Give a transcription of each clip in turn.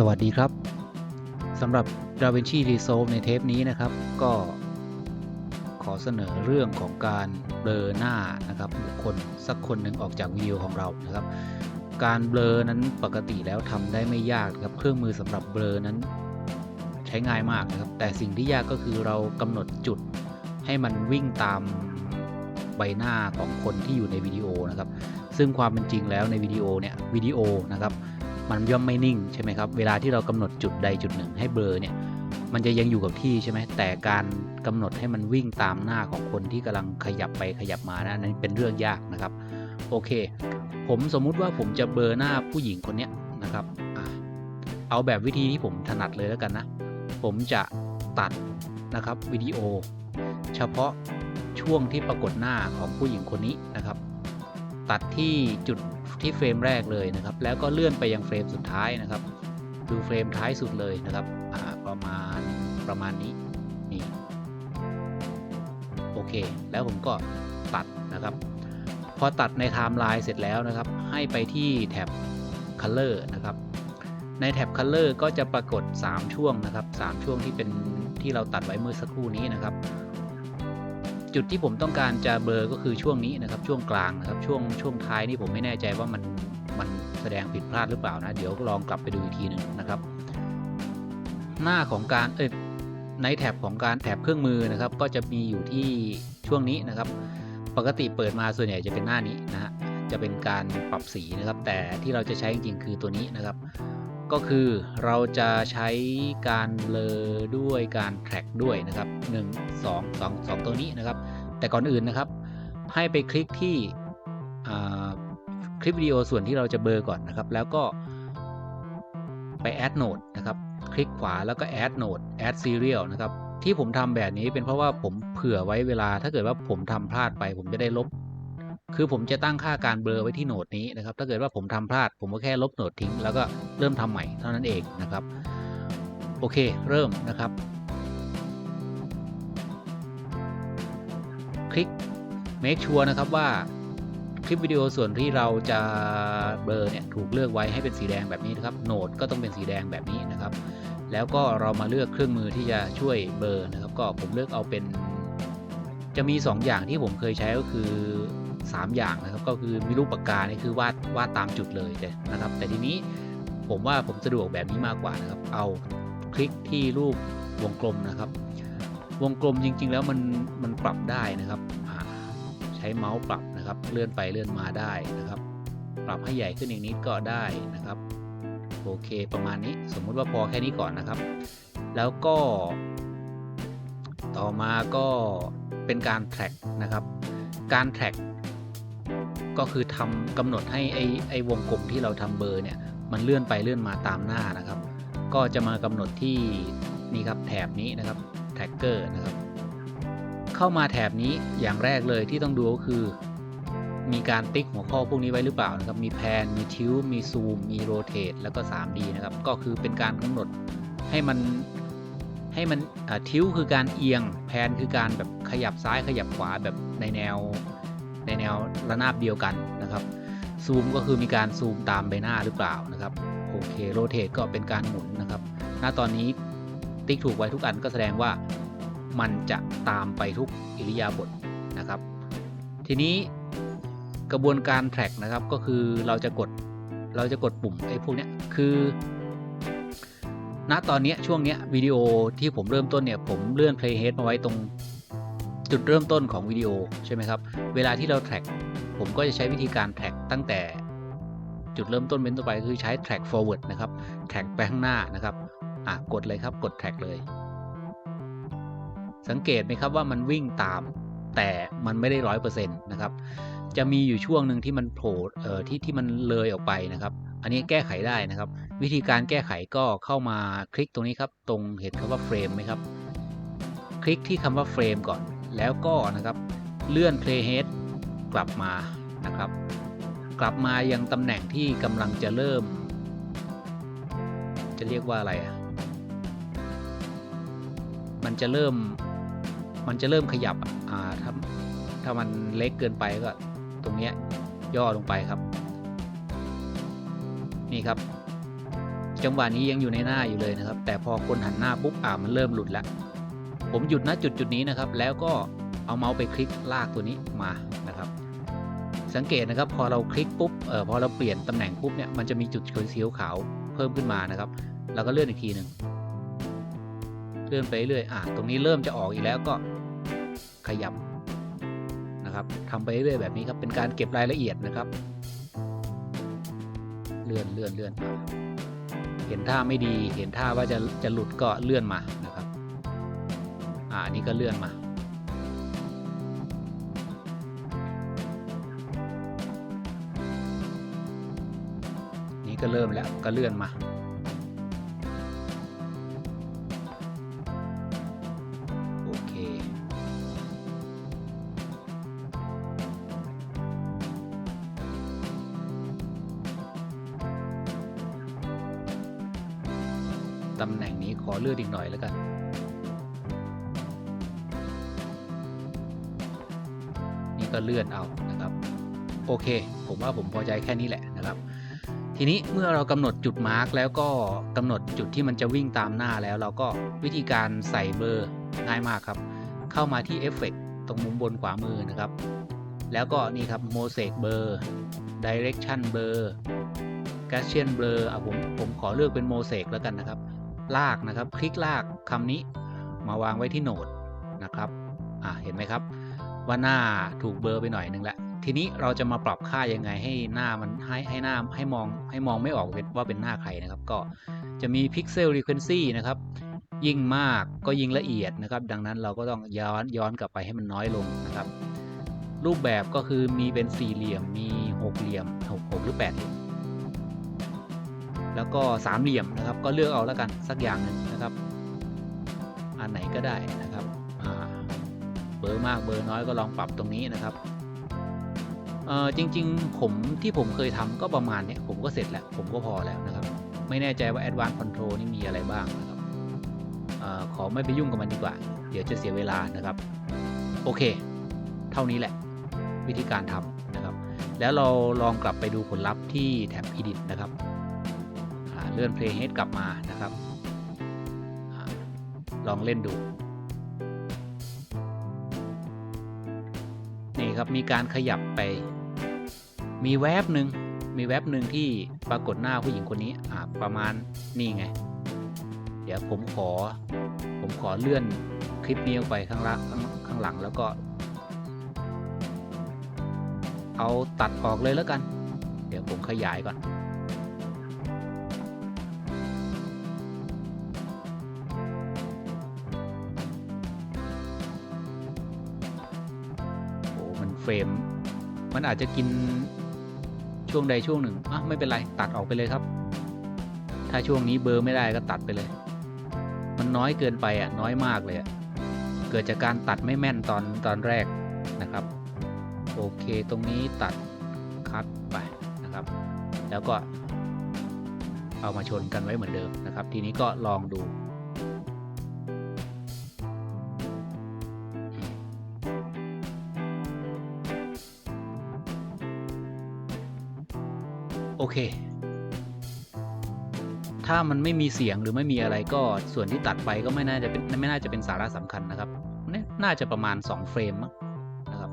สวัสดีครับสำหรับ DaVinci Resolve ในเทปนี้นะครับ ก็ขอเสนอเรื่องของการเบลอหน้านะครับบุคคลสักคนหนึ่งออกจากวิดีโอของเรานะครับ การเบลอนั้นปกติแล้วทำได้ไม่ยากครับเครื่องมือสำหรับเบลอนั้นใช้ง่ายมากนะครับ แต่สิ่งที่ยากก็คือเรากำหนดจุดให้มันวิ่งตามใบหน้าของคนที่อยู่ในวิดีโอนะครับ ซึ่งความเป็นจริงแล้วในวิดีโอเนี่ยวิดีโอนะครับ มันย่อมไม่นิ่งใช่ไหมครับ เวลาที่เรากำหนดจุดใดจุดหนึ่งให้เบลอเนี่ย มันจะยังอยู่กับที่ใช่ไหม แต่การกำหนดให้มันวิ่งตามหน้าของคนที่กำลังขยับไปขยับมานะนั้นเป็นเรื่องยากนะครับ โอเค ผมสมมุติว่าผมจะเบลอหน้าผู้หญิงคนนี้นะครับ เอาแบบวิธีที่ผมถนัดเลยแล้วกันนะ ผมจะตัดนะครับวิดีโอ เฉพาะช่วงที่ปรากฏหน้าของผู้หญิงคนนี้นะครับ ตัดที่จุด ที่เฟรมแรกเลยนะครับ แล้วก็เลื่อนไปยังเฟรมสุดท้ายนะครับ ดูเฟรมท้ายสุดเลยนะครับประมาณประมาณนี้นี่โอเค แล้วผมก็ตัดนะครับ พอตัดในไทม์ไลน์เสร็จแล้วนะครับ ให้ไปที่แท็บ Color นะครับ ในแท็บ Color ก็จะปรากฏ 3 ช่วงนะครับ 3 ช่วงที่เป็นที่เราตัดไว้เมื่อสักครู่นี้นะครับ จุดที่ผมต้องการจะเบลอก็คือช่วงนี้นะครับ ช่วงกลางนะครับ ช่วงช่วงท้ายนี่ผมไม่แน่ใจว่ามันมันแสดงผิดพลาดหรือเปล่านะ เดี๋ยวลองกลับไปดูอีกทีหนึ่งนะครับ หน้าของการเอ้ยในแท็บของการแท็บเครื่องมือนะครับ ก็จะมีอยู่ที่ช่วงนี้นะครับ ปกติเปิดมาส่วนใหญ่จะเป็นหน้านี้นะฮะจะเป็นการปรับสีนะครับ แต่ที่เราจะใช้จริงๆคือตัวนี้นะครับ ก็คือเราจะใช้การเบลอด้วยการแทร็กด้วยนะครับ 1 2 2 2 ตัวนี้นะครับ แต่ก่อนอื่นนะครับ ให้ไปคลิกที่คลิปวิดีโอส่วนที่เราจะเบลอก่อนนะครับ แล้วก็ไป add node นะครับ คลิกขวาแล้วก็ add node add serial นะครับ ที่ผมทำแบบนี้เป็นเพราะว่าผมเผื่อไว้เวลาถ้าเกิดว่าผมทำพลาดไป ผมจะได้ลบ คือผมจะตั้งค่าการเบลอไว้ที่โหนดนี้นะครับ ถ้าเกิดว่าผมทำพลาด ผมก็แค่ลบโหนดทิ้ง แล้วก็เริ่มทำใหม่เท่านั้นเองนะครับ โอเค เริ่มนะครับ คลิก make sure นะครับว่าคลิปวิดีโอส่วนที่เราจะเบลอเนี่ยถูกเลือกไว้ให้เป็นสีแดงแบบนี้นะครับ โหนดก็ต้องเป็นสีแดงแบบนี้นะครับ แล้วก็เรามาเลือกเครื่องมือที่จะช่วยเบลอนะครับ ก็ผมเลือกเอาเป็น จะมี 2 อย่างที่ผมเคยใช้ก็คือ 3 อย่างนะครับ ก็คือมีรูปปากกานี่คือวาดวาดตามจุดเลยแต่นะครับ แต่ทีนี้ผมว่าผมสะดวกแบบนี้มากกว่านะครับ เอาคลิกที่รูปวงกลมนะครับ วงกลมจริง ๆ แล้วมันมันปรับได้นะครับ ใช้เมาส์ปรับนะครับ เลื่อนไปเลื่อนมาได้นะครับ ปรับให้ใหญ่ขึ้นอีกนิดก็ได้นะครับโอเคประมาณนี้สมมุติว่าพอแค่นี้ก่อนนะครับ แล้วก็ ต่อมาก็เป็นการแทร็กนะครับ การแทร็ก ก็คือทำกำหนดให้ไอไอวงกลมที่เราทำเบอร์เนี่ยมันเลื่อนไปเลื่อนมาตามหน้านะครับ ก็จะมากำหนดที่นี่ครับแถบนี้นะครับแท็กเกอร์นะครับเข้ามาแถบนี้อย่างแรกเลยที่ต้องดูก็คือ มีการติ๊กหัวข้อพวกนี้ไว้หรือเปล่านะครับมีแพนมีทิวมีซูมมีโรเตทแล้วก็ 3D นะครับก็คือเป็นการกำหนดให้มันให้มันทิวคือการเอียงแพนคือการแบบขยับซ้ายขยับขวาแบบในแนว ในแนวระนาบเดียวกันนะครับซูมก็คือมีการซูมตามใบหน้าหรือเปล่านะครับโอเคโรเตทก็เป็นการหมุนนะครับ ณตอนนี้ติ๊กถูกไว้ทุกอันก็แสดงว่ามันจะตามไปทุกอิริยาบถนะครับ ทีนี้กระบวนการแทร็กนะครับก็คือเราจะกดเราจะกดปุ่มไอ้พวกนี้คือ ณตอนนี้ช่วงนี้วิดีโอที่ผมเริ่มต้นเนี่ยผมเลื่อน playhead มาไว้ตรง จุดเริ่มต้นของวิดีโอใช่ไหมครับ เวลาที่เราแทร็ก ผมก็จะใช้วิธีการแทร็กตั้งแต่จุดเริ่มต้นเป็นต้นไปคือใช้ track forward นะครับแท็กไปข้างหน้านะครับ อะ กดเลยครับ กดแทร็กเลย สังเกตไหมครับว่ามันวิ่งตาม แต่มันไม่ได้ร้อยเปอร์เซ็นต์นะครับ จะมีอยู่ช่วงหนึ่งที่มันโผล่ เอ่อ ที่ที่มันเลยออกไปนะครับ อันนี้แก้ไขได้นะครับ วิธีการแก้ไขก็เข้ามาคลิกตรงนี้ครับ ตรงเห็นคำว่าเฟรมไหมครับ คลิกที่คำว่าเฟรมก่อน แล้วก็นะครับเลื่อน playhead กลับมานะครับ กลับมายังตำแหน่งที่กำลังจะเริ่ม จะเรียกว่าอะไรอะมันจะเริ่มมันจะเริ่มขยับอ่าถ้าถ้ามันเล็กเกินไปก็ตรงเนี้ยย่อลงไปครับ นี่ครับจจังหวะนี้ยังอยู่ในหน้าอยู่เลยนะครับ แต่พอคนหันหน้าปุ๊บอ่ามันเริ่มหลุดแล้ว ผมหยุดณจุดจุดนี้นะครับ แล้วก็เอาเมาส์ไปคลิกลากตัวนี้มานะครับ สังเกตนะครับพอเราคลิกปุ๊บเอ่อพอเราเปลี่ยนตำแหน่งปุ๊บเนี่ยมันจะมีจุดสีขาวเพิ่มขึ้นมานะครับเราก็เลื่อนอีกทีหนึ่งเลื่อนไปเรื่อยอะตรงนี้เริ่มจะออกอีกแล้วก็ขยับนะครับทำไปเรื่อยแบบนี้ครับเป็นการเก็บรายละเอียดนะครับ เลื่อนเลื่อนเลื่อนเห็นท่าไม่ดี เห็นท่าว่าจะจะหลุดก็เลื่อนมานะครับ อ่านนี้ก็เลื่อนมา นี่ก็เริ่มแล้วก็เลื่อนมาโอเคตำแหน่งนี้ขอเลื่อนอีกหน่อยแล้วกัน ก็เลื่อนเอานะครับโอเค ผมว่าผมพอใจแค่นี้แหละนะครับ ทีนี้เมื่อเรากำหนดจุดมาร์กแล้วก็กำหนดจุดที่มันจะวิ่งตามหน้าแล้ว เราก็วิธีการใส่เบอร์ง่ายมากครับ เข้ามาที่เอฟเฟกตรงมุมบนขวามือนะครับ แล้วก็นี่ครับโมเสกเบอร์ดิเรกชันเบอร์ก a เชียนเบอร์อะผมผมขอเลือกเป็นโมเสกแล้วกันนะครับ ลากนะครับ คลิกลากคำนี้มาวางไว้ที่โหนดนะครับอ่าเห็นไหมครับ ว่าหน้าถูกเบลอร์ไปหน่อยนึงแล้วทีนี้เราจะมาปรับค่ายังไงให้หน้ามันให้ให้หน้าให้มองให้มองไม่ออกว่าเป็นหน้าใครนะครับ ก็จะมี Pixel Frequency นะครับยิ่งมากก็ยิ่งละเอียดนะครับ ดังนั้นเราก็ต้องย้อนย้อนกลับไปให้มันน้อยลงนะครับ รูปแบบก็คือมีเป็นสี่เหลี่ยมมีหกเหลี่ยมหกหกหรือแปดเหลี่ยมแล้วก็สามเหลี่ยมนะครับ ก็เลือกเอาแล้วกันสักอย่างหนึ่งนะครับ อันไหนก็ได้นะครับ บอร์มากเบอร์น้อยก็ลองปรับตรงนี้นะครับเออจริง ๆ ผมที่ผมเคยทำก็ประมาณเนี้ยผมก็เสร็จแล้ว ผมก็พอแล้วนะครับ ไม่แน่ใจว่า Advanced Control นี่มีอะไรบ้างนะครับเออขอไม่ไปยุ่งกับมันดีกว่า เดี๋ยวจะเสียเวลานะครับ โอเค เท่านี้แหละ วิธีการทำนะครับ แล้วเราลองกลับไปดูผลลัพธ์ที่แท็บ Edit นะครับเลื่อน Playhead กลับมานะครับอลองเล่นดู ครับมีการขยับไป มีแวบหนึ่งมีแวบหนึ่งที่ปรากฏหน้าผู้หญิงคนนี้อ่าประมาณนี่ไง เดี๋ยวผมขอ ผมขอเลื่อนคลิปนี้ออกไปข้างล่างข้างข้างหลังแล้วก็ เอาตัดออกเลยแล้วกัน เดี๋ยวผมขยายก่อน เฟรม มันอาจจะกินช่วงใดช่วงหนึ่งอะไม่เป็นไรตัดออกไปเลยครับ ถ้าช่วงนี้เบอร์ไม่ได้ก็ตัดไปเลย มันน้อยเกินไปอะน้อยมากเลยอะเกิดจากการตัดไม่แม่นตอนตอนแรกนะครับ โอเคตรงนี้ตัดคัดไปนะครับ แล้วก็เอามาชนกันไว้เหมือนเดิมนะครับ ทีนี้ก็ลองดู โอเค ถ้ามันไม่มีเสียงหรือไม่มีอะไรก็ส่วนที่ตัดไปก็ไม่น่าจะเป็นไม่น่าจะเป็นสาระสำคัญนะครับเนี่ยน่าจะประมาณ 2 เฟรมนะครับ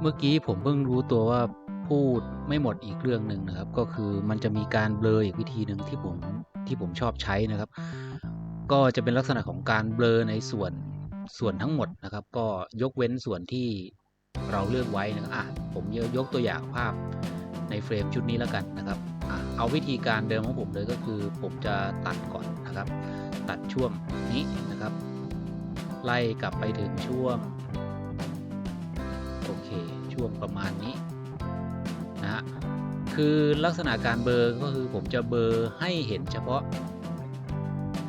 เมื่อกี้ผมเพิ่งรู้ตัวว่าพูดไม่หมดอีกเรื่องหนึ่งนะครับ ก็คือมันจะมีการเบลออีกวิธีหนึ่งที่ผมที่ผมชอบใช้นะครับ ก็จะเป็นลักษณะของการเบลอในส่วนส่วนทั้งหมดนะครับ ก็ยกเว้นส่วนที่ เราเลือกไว้นะครับอะผมยกตัวอย่างภาพในเฟรมชุดนี้แล้วกันนะครับอะเอาวิธีการเดิมของผมเลยก็คือ ผมจะตัดก่อนนะครับ ตัดช่วงนี้นะครับ ไล่กลับไปถึงช่วงโอเคช่วงประมาณนี้นะฮะคือลักษณะการเบอร์ก็คือผมจะเบอร์ให้เห็นเฉพาะ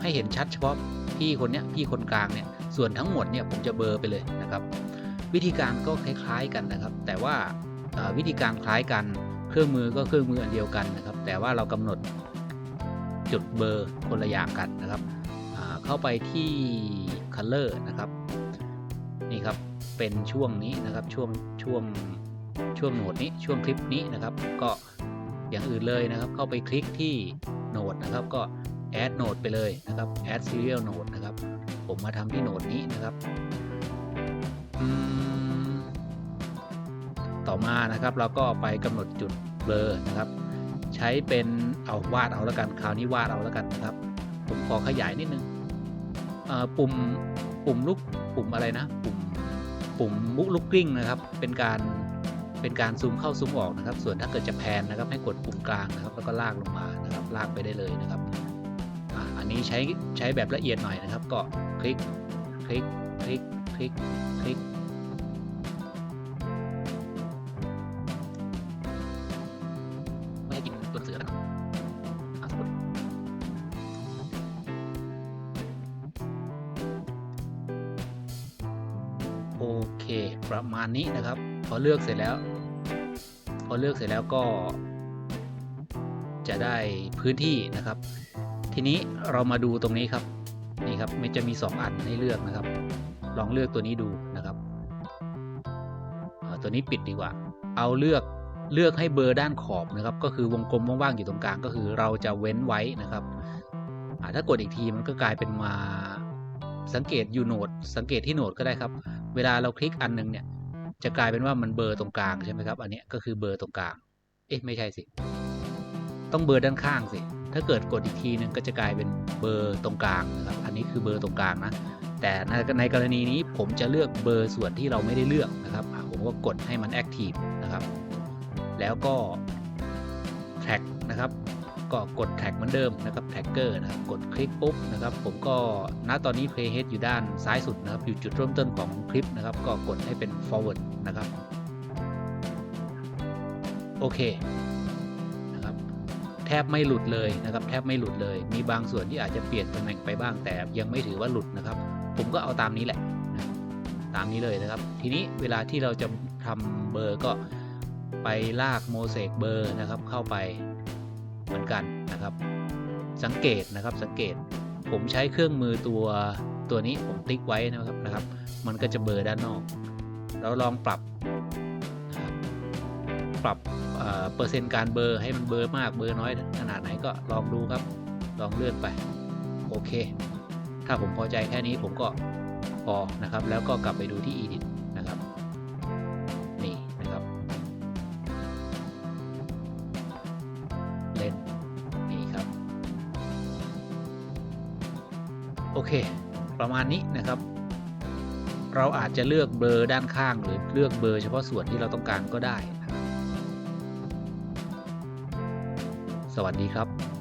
ให้เห็นชัดเฉพาะพี่คนเนี้ยพี่คนกลางเนี่ยส่วนทั้งหมดเนี่ยผมจะเบอร์ไปเลยนะครับ วิธีการก็คล้าย ๆกันนะครับ แต่ว่าวิธีการคล้ายกันเครื่องมือก็เครื่องมืออันเดียวกันนะครับ แต่ว่าเรากำหนดจุดเบอร์คนละอย่างกันนะครับเข้าไปที่ color นะครับนี่ครับเป็นช่วงนี้นะครับช่วงช่วงช่วงโหมดนี้ช่วงคลิปนี้นะครับ ก็อย่างอื่นเลยนะครับ เข้าไปคลิกที่โหนดนะครับ ก็ add node ไปเลยนะครับ add serial node นะครับ ผมมาทำที่โหนดนี้นะครับ ต่อมานะครับเราก็ไปกำหนดจุดเบลอนะครับ ใช้เป็นเอาวาดเอาแล้วกันคราวนี้วาดเอาแล้วกันนะครับ ผมขอขยายนิดนึงปุ่มปุ่มลูกปุ่มอะไรนะ ปุ่มปุ่มมุกลูกกลิ้งนะครับ เป็นการเป็นการซูมเข้าซูมออกนะครับ ส่วนถ้าเกิดจะแพนนะครับ ให้กดปุ่มกลางนะครับ แล้วก็ลากลงมานะครับ ลากไปได้เลยนะครับอันนี้ใช้ใช้แบบละเอียดหน่อยนะครับ ก็คลิกคลิก คลิก คลิก ไม่ให้กินตัวเสือนะครับอะสมมติโอเคประมาณนี้นะครับ พอเลือกเสร็จแล้ว พอเลือกเสร็จแล้วก็ จะได้พื้นที่นะครับ ทีนี้เรามาดูตรงนี้ครับนี่ครับมันจะมี 2 อันให้เลือกนะครับ ลองเลือกตัวนี้ดูนะครับตัวนี้ปิดดีกว่า เอาเลือกเลือกให้เบอร์ด้านขอบนะครับ ก็คือวงกลมว่างๆอยู่ตรงกลางก็คือเราจะเว้นไว้นะครับถ้ากดอีกทีมันก็กลายเป็นมาสังเกตอยู่โหนด สังเกตที่โหนดก็ได้ครับ เวลาเราคลิกอันหนึงเนี่ยจะกลายเป็นว่ามันเบอร์ตรงกลางใช่ไหมครับ อันนี้ก็คือเบอร์ตรงกลาง เอ๊ะไม่ใช่สิ ต้องเบอร์ด้านข้างสิ ถ้าเกิดกดอีกทีนึงก็จะกลายเป็นเบอร์ตรงกลางนะครับ อันนี้คือเบอร์ตรงกลางนะ แต่ในในกรณีนี้ผมจะเลือกเบอร์ส่วนที่เราไม่ได้เลือกนะครับ ผมก็กดให้มันแอคทีฟนะครับ แล้วก็แท็กนะครับ ก็กดแท็กเหมือนเดิมนะครับแท็กเกอร์นะครับ กดคลิกปุ๊บนะครับ ผมก็ณตอนนี้ playhead อยู่ด้านซ้ายสุดนะครับ อยู่จุดเริ่มต้นของคลิปนะครับ ก็กดให้เป็น forward นะครับ โอเค แทบไม่หลุดเลยนะครับ แทบไม่หลุดเลย มีบางส่วนที่อาจจะเปลี่ยนตำแหน่งไปบ้างแต่ยังไม่ถือว่าหลุดนะครับ ผมก็เอาตามนี้แหละนะตามนี้เลยนะครับ ทีนี้เวลาที่เราจะทำเบอร์ก็ไปลากโมเสกเบอร์นะครับ เข้าไปเหมือนกันนะครับ สังเกตนะครับสังเกต ผมใช้เครื่องมือตัวตัวนี้ผมติ๊กไว้นะครับนะครับ มันก็จะเบอร์ด้านนอก เราลองปรับ ปรับเปอร์เซ็นต์การเบอร์ให้มันเบอร์มากเบอร์น้อยขนาดไหนก็ลองดูครับ ลองเลื่อนไป โอเค ถ้าผมพอใจแค่นี้ผมก็พอนะครับ แล้วก็กลับไปดูที่ edit นะครับ นี่นะครับ เล่นนี่ครับ โอเค ประมาณนี้นะครับเราอาจจะเลือกเบลอด้านข้างหรือเลือกเบลอเฉพาะส่วนที่เราต้องการก็ได้ สวัสดีครับ